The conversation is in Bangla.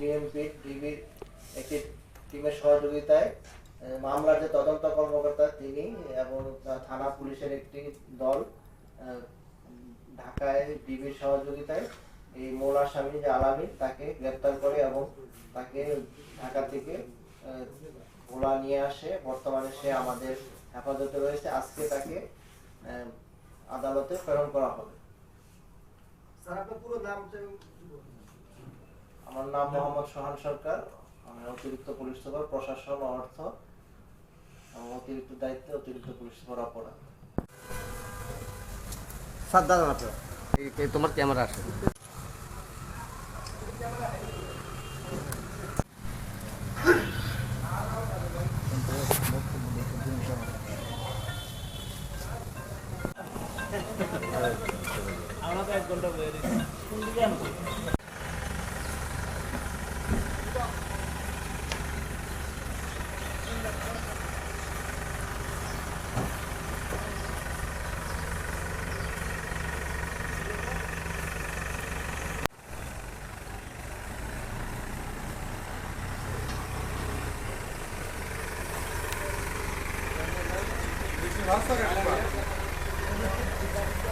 ডিএমপি ডিবির একটি টিমের সহযোগিতায় মামলার যে তদন্ত কর্মকর্তা তিনি এবং থানা পুলিশের একটি দল ঢাকায় ডিবির সহযোগিতায় এই মূল আসামি যে আলামী তাকে গ্রেপ্তার করে এবং তাকে ঢাকা থেকে ভোলা নিয়ে আসে। বর্তমানে সে আমাদের হেফাজতে রয়েছে। আজকে তাকে আদালতে প্রেরণ করা হবে। স্যার, আপনার পুরো এবং আমার নাম মোহাম্মদ সোহান সরকার। আমি অতিরিক্ত পুলিশ সুপার প্রশাসন অর্থ। অতিরিক্ত দায়িত্বে অতিরিক্ত পুলিশ সুপার অপরাধ। সাদ্দার মাত্র তোমার ক্যামেরা আসে আমরা তো এক ঘণ্টা বয়ে দিচ্ছি Thank you.